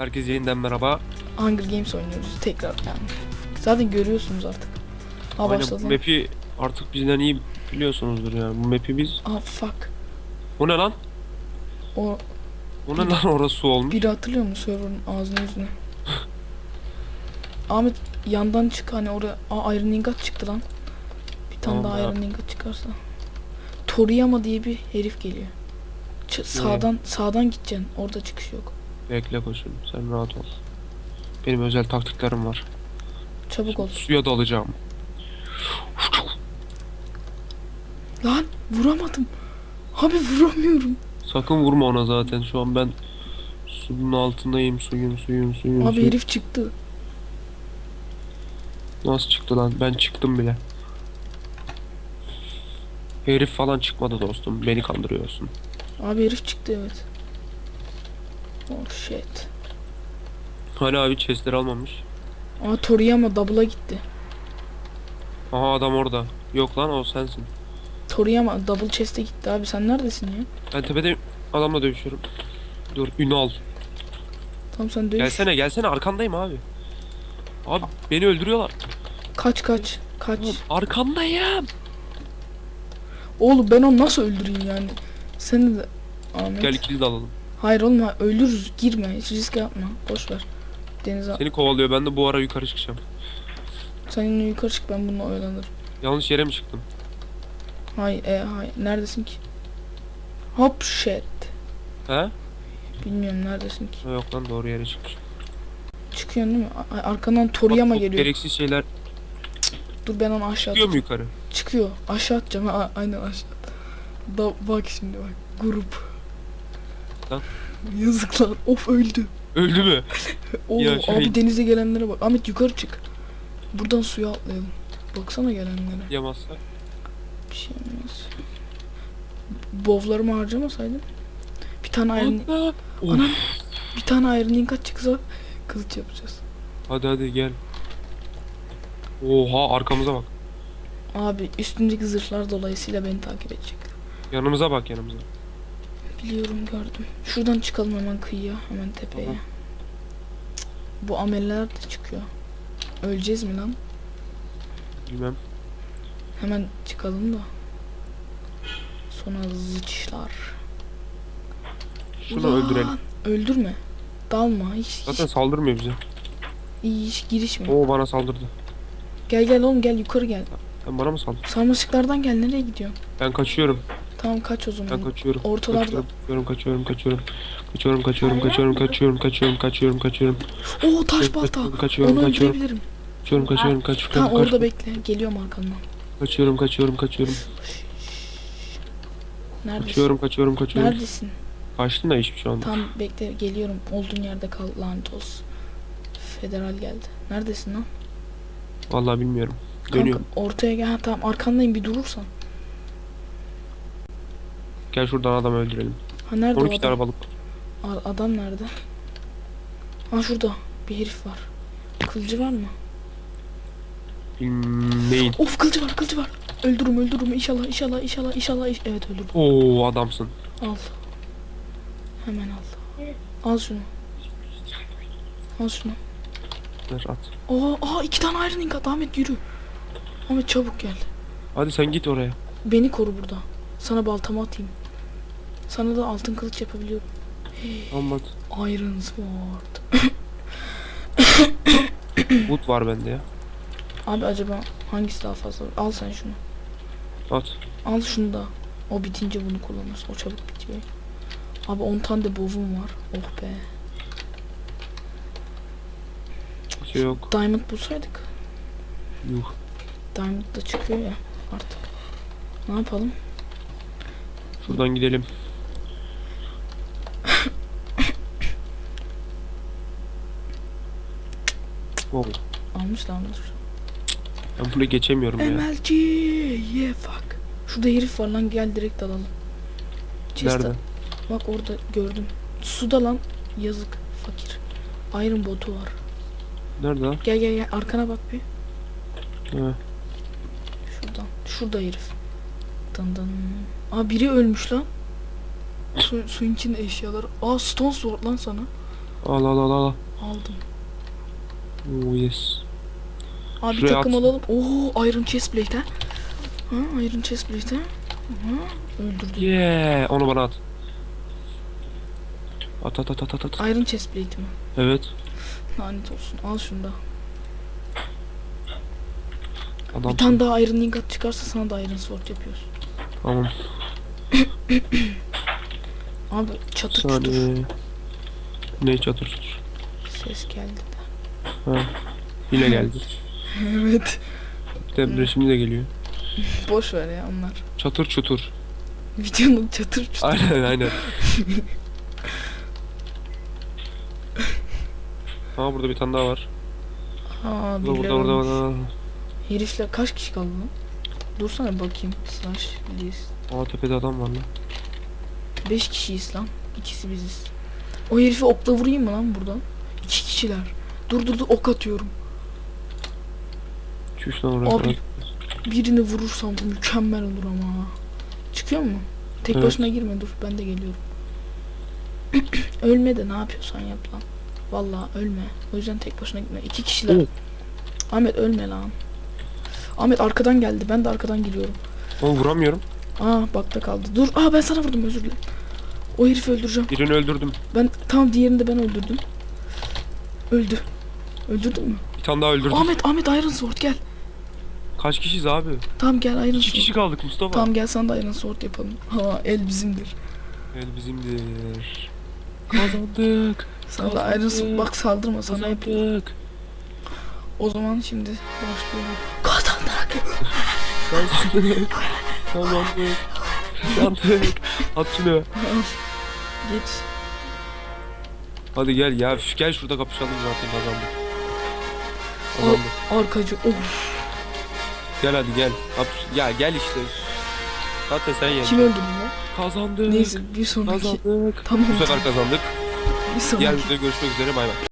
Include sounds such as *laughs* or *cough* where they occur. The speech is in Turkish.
Herkese yeniden merhaba. Hunger Games oynuyoruz tekrar yani. Zaten görüyorsunuz artık. Ha Aynen, başladı. bu map'i artık bizden iyi biliyorsunuzdur yani. Bu map'i biz... Aa fuck. O ne lan? O O ne lan orası olmuş? biri hatırlıyor musun server'ın ağzına yüzüne? Ahmet yandan çık hani oraya Aa, Iron Ingot çıktı lan. Bir tane Tamam daha ya. Iron Ingot çıkarsa. Toriyama diye bir herif geliyor. Ç- sağdan sağdan gideceksin. Orada çıkış yok. Bekle koçum sen rahat ol. Benim özel taktiklerim var. Çabuk ol. Suya dalacağım. Lan vuramadım. Abi vuramıyorum. Sakın vurma ona zaten şu an ben suyun altındayım suyun suyun suyun Abi suyun. herif çıktı. Nasıl çıktı lan ben çıktım bile. Herif falan çıkmadı dostum beni kandırıyorsun. Abi herif çıktı evet. Oh shit. Hani abi chestleri almamış. Aa Toriyama double'a gitti. Aha adam orada. Yok lan o sensin. Toriyama double chest'e gitti abi sen neredesin ya? Ben tepede adamla dövüşüyorum. Dur Ünal. Tamam sen dövüş. Gelsene gelsene arkandayım abi. Abi beni öldürüyorlar. Kaç kaç kaç. Oğlum, arkandayım. Oğlum ben onu nasıl öldüreyim yani? Seni de Ahmet. Gel ikili de alalım. Hayır oğlum ha, ölürüz girme hiç risk yapma. Boş ver. Denize Seni kovalıyor ben de bu ara yukarı çıkacağım. sen yine yukarı çık ben bununla oyalanırım. Yanlış yere mi çıktım? Hay e hay neredesin ki? Hop shit. He? Bilmiyorum neredesin ki. Ha, Yok lan doğru yere çıkmış. Çıkıyorsun değil mi? A- arkandan Toriyama geliyor. Gereksiz şeyler Dur ben onu aşağı çıkıyor mu yukarı? Çıkıyor. Aşağı atacağım. Ha, aynen aşağı. Da, bak şimdi bak. Grup. Lan. Yazıklar. Of öldü. Öldü mü? *laughs* Oo, Ya şey- abi denize gelenlere bak. Ahmet yukarı çık. Buradan suya atlayalım. Baksana gelenlere. Yamazsa. Bir şey olmaz. Bovlarımı harcamasaydım. Bir tane iron! Of. Anam. bir tane iron ingot çıksa kılıç yapacağız. Hadi hadi gel. Oha arkamıza bak. Abi üstümdeki zırhlar dolayısıyla beni takip edecek. Yanımıza bak yanımıza. Biliyorum gördüm. Şuradan çıkalım hemen kıyıya. Hemen tepeye. Cık, Bu ameller de çıkıyor. Öleceğiz mi lan? Bilmem. Hemen çıkalım da. Sonra zıçlar. Şunu Ulan, öldürelim. Öldürme. Dalma. Hiç, Zaten hiç, saldırmıyor bize. hiç girişme. Oo bana saldırdı. Gel gel oğlum gel yukarı gel. Sen bana mı saldırdın? Sarmaşıklardan gel nereye gidiyorsun? Ben kaçıyorum. Tamam kaç o Ben zaman. kaçıyorum. Ortalarda. Kaçıyorum, kaçıyorum, kaçıyorum. Kaçıyorum, kaçıyorum, kaçıyorum, kaçıyorum, kaçıyorum, kaçıyorum, kaçıyorum. Oo taş balta. Kaçıyorum, kaçıyorum, Onu kaçıyorum, öldürebilirim. kaçıyorum, kaçıyorum, kaçıyorum, Tamam orada bekle. Geliyorum arkandan. kaçıyorum, kaçıyorum, kaçıyorum, Neredesin? kaçıyorum, kaçıyorum, kaçıyorum. Neredesin? Kaçtın da hiçbir şey olmadı. Tam bekle geliyorum. Olduğun yerde kal lanet olsun. Federal geldi. Neredesin lan? Vallahi bilmiyorum. Kanka Dönüyorum. ortaya gel. Ha, tamam arkandayım bir durursan. Gel şuradan adamı öldürelim. Ha nerede 12 o tane adam? balık. A- adam nerede? Ha şurada. Bir herif var. Kılıcı var mı? Bilmeyin. Of kılıcı var kılıcı var. Öldürürüm öldürürüm inşallah inşallah inşallah inşallah. iş- Evet öldürdüm. Oo adamsın. Al. Hemen al. Al şunu. Al şunu. Ver at. Aa, aa iki tane Iron Ingot. Ahmet yürü. Ahmet çabuk gel. Hadi sen git oraya. Beni koru burada. Sana baltamı atayım. Sana da altın kılıç yapabiliyorum. Anlat. Iron Sword. Wood var bende ya. Abi acaba hangisi daha fazla? Al sen şunu. At. Al şunu da. O bitince bunu kullanırsın. O çabuk bitiyor. Abi 10 tane de bovum var. Oh be. Şey yok. Diamond bulsaydık. Yuh. Diamond da çıkıyor ya artık. Ne yapalım? Şuradan gidelim. Oh, Almışlar mıdır? ben buraya geçemiyorum ya. MLG yeah fuck. Şurada herif var lan gel direkt alalım. Chest Nerede? Bak orada gördüm. Suda lan yazık fakir. Iron botu var. Nerede lan? Gel gel gel arkana bak bir. Ha. Şuradan. Şurada herif. Dın dın. Aa biri ölmüş lan. Su, suyun içinde eşyalar. Aa stone sword lan sana. Al al al al. Aldım. Oh yes. Abi Şuraya takım at. alalım. Oo Iron Chestplate ha. Ha Iron Chestplate ha. Öldürdü. Yeah. Onu bana at. At at at at at. Iron Chestplate mi? Evet. Lanet olsun. Al şunu da. Adam. Bir tane daha Iron Ingot çıkarsa sana da Iron Sword yapıyoruz. Tamam. Abi çatır çutur Saniye. Ne çatır çatır. ses geldi de. Ha. Yine geldi. evet. Bir de geliyor. Boş ver ya onlar. Çatır çutur. Videonun çatır çutur. Aynen aynen. *laughs* Ha burada bir tane daha var. Aa Burada burada burada. burada. Herifler kaç kişi kaldı lan? Dursana bakayım. Slash list. Aa tepede adam var lan. 5 kişiyiz lan. İkisi biziz. O herifi okla vurayım mı lan buradan? İki kişiler. Dur dur dur ok atıyorum. Çüş lan oraya. Abi. Birini vurursam mükemmel olur ama. Çıkıyor mu? Tek Evet. başına girme dur ben de geliyorum. *clears throat* ölme de ne yapıyorsan yap lan. Vallahi ölme. O yüzden tek başına gitme. İki kişiler. Evet. Ahmet ölme lan. Ahmet arkadan geldi. Ben de arkadan geliyorum. Oğlum vuramıyorum. Aa bakta kaldı. Dur. Aa ben sana vurdum özür dilerim. O herifi öldüreceğim. Birini öldürdüm. Ben tam diğerini de ben öldürdüm. Öldü. Öldürdün mü? Bir tane daha öldürdüm. Ahmet Ahmet Iron Sword gel. Kaç kişiyiz abi? Tamam gel Iron İki Sword. kişi kaldık Mustafa. Tamam gel sana da Iron Sword yapalım. Ha el bizimdir. El bizimdir. Kazandık. Sana da Iron Sword. Bak saldırma sana yap. Kazandık. O zaman şimdi başlayalım. Kazandık. Kazandık. Kazandık. Kazandık. At şunu. Geç. Hadi gel ya. Üf, Gel şurada kapışalım zaten kazandık. Kazandık. Arkacı. Of. Gel hadi gel. At, ya gel işte. Zaten sen yendin. Kim öldürdü lan? Kazandık. Neyse bir sonraki. Kazandık. Tamam. Bu sefer kazandık. Bir sonraki. Diğer videoda görüşmek üzere bay bay.